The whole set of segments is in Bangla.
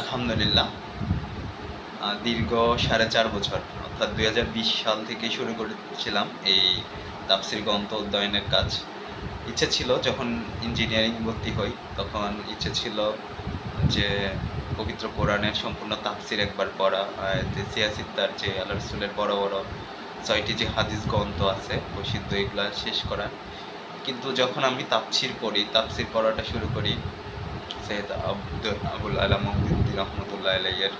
আলহামদুলিল্লাহ। দীর্ঘ সাড়ে চার বছর, অর্থাৎ দুই হাজার বিশ সাল থেকে শুরু করেছিলাম এই তাপসির গ্রন্থ অধ্যয়নের কাজ। ইচ্ছে ছিল যখন ইঞ্জিনিয়ারিং ভর্তি হই, তখন ইচ্ছে ছিল যে পবিত্র কোরআনের সম্পূর্ণ তাফসির একবার পড়া, আর যে আল্লাহ রসুলের বড় বড় ছয়টি যে হাদিস গ্রন্থ আছে, প্রসিদ্ধ এগুলা শেষ করা কিন্তু যখন আমি তাফসির পড়ি, তাফসির পড়াটা শুরু করি সৈয়দ আব্দুল আবুল আলা মহিউদ্দিন রহমতুল্লাহ আলাইয়ের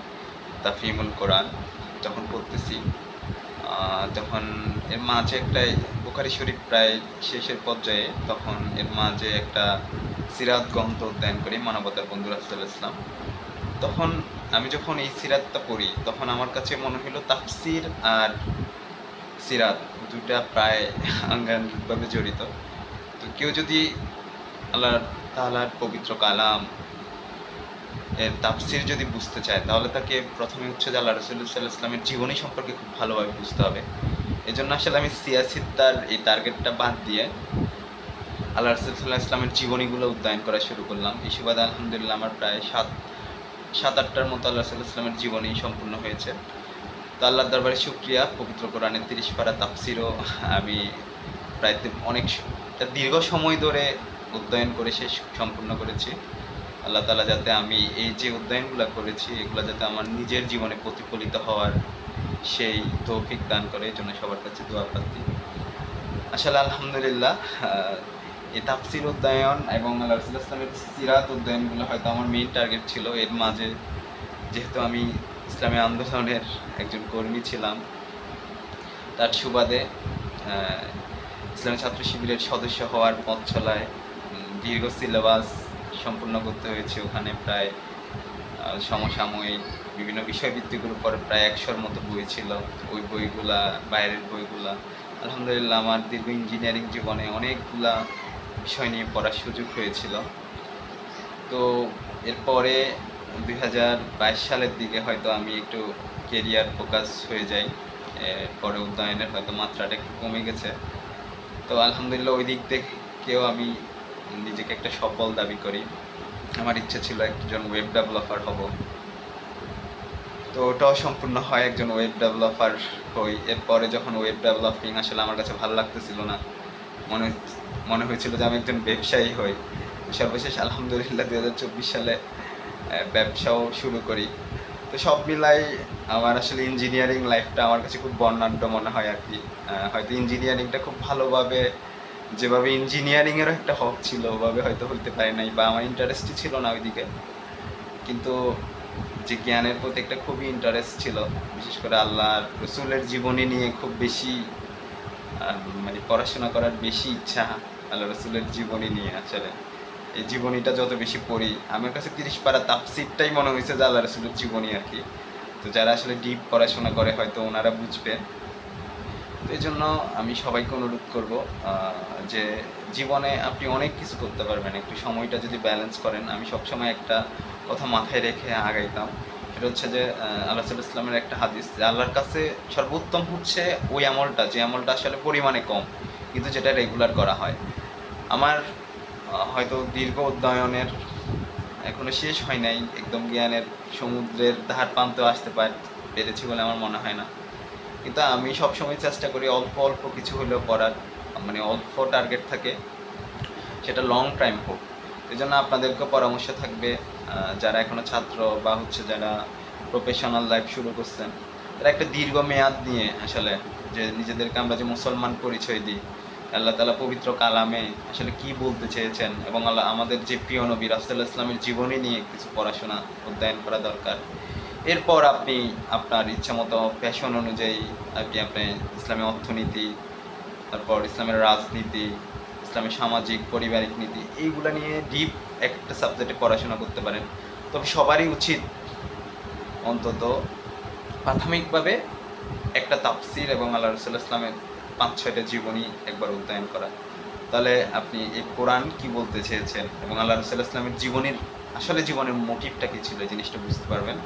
তাফিমুল কোরআন যখন পড়তেছি তখন এর মাঝে একটা বুখারি শরীফ প্রায় শেষের পর্যায়ে তখন এর মাঝে একটা সিরাত গ্রন্থ অধ্যয়ন করি, মানবতার বন্ধু রাসুল ইসলাম তখন আমি যখন এই সিরাতটা পড়ি, তখন আমার কাছে মনে হলো তাফসির আর সিরাত দুটা প্রায় আঙ্গানভাবে জড়িত। তো কেউ যদি আল্লাহ তাআলার পবিত্র কালাম এর তাফসির যদি বুঝতে চায়, তাহলে তাকে প্রথমে হচ্ছে যে আল্লাহ রসুল্লাহ সাল্লাহ ইসলামের জীবনী সম্পর্কে খুব ভালোভাবে বুঝতে হবে। এই জন্য আসলে আমি সিয়াসিদ্দার এই টার্গেটটা বাদ দিয়ে আল্লাহ রসুল্লাহ ইসলামের জীবনীগুলো উদ্যায়ন করা শুরু করলাম। এই সুবাদে আলহামদুলিল্লাহ আমার প্রায় সাত সাত, আটটার মতো আল্লাহ রসুল্লাহ ইসলামের জীবনী সম্পূর্ণ হয়েছে। তো আল্লাহর দরবারে শুক্রিয়া, পবিত্র কোরআনের তিরিশ পারা তাফসিরও আমি প্রায় অনেক দীর্ঘ সময় ধরে অধ্যয়ন করে শেষ, সম্পূর্ণ করেছি। আল্লাহ তালা যাতে আমি এই যে অধ্যয়নগুলো করেছি, এগুলো যাতে আমার নিজের জীবনে প্রতিফলিত হওয়ার সেই তৌফিক দান করে, এই জন্য সবার কাছে দোয়া প্রার্থী। আসলে আলহামদুলিল্লাহ এই তাফসির অধ্যয়ন এবং আল্লাহ সিরাত অধ্যয়নগুলো হয়তো আমার মেইন টার্গেট ছিল। এর মাঝে যেহেতু আমি ইসলামী আন্দোলনের একজন কর্মী ছিলাম, তার সুবাদে ইসলামী ছাত্র শিবিরের সদস্য হওয়ার পথ চলায় দীর্ঘ সিলেবাস সম্পূর্ণ করতে হয়েছে। ওখানে প্রায় সমসাময়িক বিভিন্ন বিষয়ভিত্তিকের পরে প্রায় একশোর মতো বই ছিল। ওই বইগুলা, বাইরের বইগুলা। আলহামদুলিল্লাহ, আমার দীর্ঘ ইঞ্জিনিয়ারিং জীবনে অনেকগুলা বিষয় নিয়ে পড়ার সুযোগ হয়েছিল। তো এরপরে দুই হাজার বাইশ সালের দিকে হয়তো আমি একটু কেরিয়ার ফোকাস হয়ে যাই। পরে উদ্যয়নের হয়তো মাত্রাটা একটু কমে গেছে। তো আলহামদুলিল্লাহ, ওই দিক থেকেও আমি নিজেকে একটা সফল দাবি করি। আমার ইচ্ছা ছিল একজন ওয়েব ডেভেলপার হব। তো ওটাও সম্পূর্ণ হয় একজন ওয়েব ডেভেলপার হই। এরপরে যখন ওয়েব ডেভেলপিং আসলে আমার কাছে ভালো লাগতেছিল না। মনে মনে হয়েছিল যে আমি একজন ব্যবসায়ী হই। সর্বশেষ আলহামদুলিল্লাহ দু হাজার চব্বিশ সালে ব্যবসাও শুরু করি। তো সব মিলাই আমার আসলে ইঞ্জিনিয়ারিং লাইফটা আমার কাছে খুব বর্ণাঢ্য মনে হয় আর কি। হয়তো ইঞ্জিনিয়ারিংটা খুব ভালোভাবে যেভাবে ইঞ্জিনিয়ারিংয়েরও একটা হক ছিল, ওভাবে হয়তো হইতে পারে নাই বা আমার ইন্টারেস্টই ছিল না ওইদিকে। কিন্তু যে জ্ঞানের প্রতি একটা খুবই ইন্টারেস্ট ছিল, বিশেষ করে আল্লাহ রসুলের জীবনী নিয়ে খুব বেশি মানে পড়াশোনা করার বেশি ইচ্ছা আল্লাহ রসুলের জীবনী নিয়ে আসলে। এই জীবনীটা যত বেশি পড়ি, আমার কাছে তিরিশ পারা তাফসিরটাই মনে হয়েছে যে আল্লাহ রসুলের জীবনী আর কি। তো যারা আসলে ডিপ পড়াশোনা করে হয়তো ওনারা বুঝবে তো এই জন্য আমি সবাইকে অনুরোধ করব যে জীবনে আপনি অনেক কিছু করতে পারবেন। একটু সময়টা যদি ব্যালেন্স করেন, আমি সবসময় একটা কথা মাথায় রেখে আগাইতাম। সেটা হচ্ছে যে আল্লাহ ইসলামের একটা হাদিস যে আল্লাহর কাছে সর্বোত্তম হচ্ছে ওই আমলটা, যে আমলটা আসলে পরিমাণে কম, কিন্তু যেটা রেগুলার করা হয়। আমার হয়তো দীর্ঘ অধ্যয়নের এখনও শেষ হয় নাই, একদম জ্ঞানের সমুদ্রের ধার প্রান্তেও আসতে পার, পেরেছি বলে আমার মনে হয় না। কিন্তু আমি সবসময় চেষ্টা করি অল্প অল্প কিছু হলেও পড়ার মানে অল্প টার্গেট থাকে, সেটা লং টাইম হোক। এই জন্য আপনাদেরকে পরামর্শ থাকবে যারা এখনও ছাত্র বা হচ্ছে যারা প্রফেশনাল লাইফ শুরু করছেন, তারা একটা দীর্ঘ মেয়াদ নিয়ে আসলে যে নিজেদেরকে আমরা যে মুসলমান পরিচয় দিই, আল্লাহ তালা পবিত্র কালামে আসলে কি বলতে চেয়েছেন এবং আল্লাহ আমাদের যে প্রিয় নবী রাস্তাল ইসলামের জীবনী নিয়ে কিছু পড়াশোনা অধ্যয়ন করা দরকার এরপর আপনি আপনার ইচ্ছা মতো প্যাশন অনুযায়ী আপনি আপনি ইসলামী অর্থনীতি, তারপর ইসলামের রাজনীতি ইসলামের সামাজিক, পারিবারিক নীতি, এইগুলো নিয়ে ডিপ একটা সাবজেক্টে পড়াশোনা করতে পারেন। তবে সবারই উচিত অন্তত প্রাথমিকভাবে একটা তাফসির এবং আল্লাহ রসুল্লাহ ইসলামের পাঁচ, ছয়টা জীবনী একবার অধ্যয়ন করা। তাহলে আপনি এই কোরআন কি বলতে চেয়েছেন এবং আল্লাহ রসুল্লাহ ইসলামের জীবনীর, আসলে জীবনের মোটিভটা কী ছিল এই জিনিসটা বুঝতে পারবেন।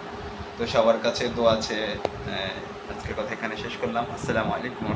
তো সবার কাছে দোয়া আছে আজকে আজকের কথা এখানে শেষ করলাম। আসসালামু আলাইকুম।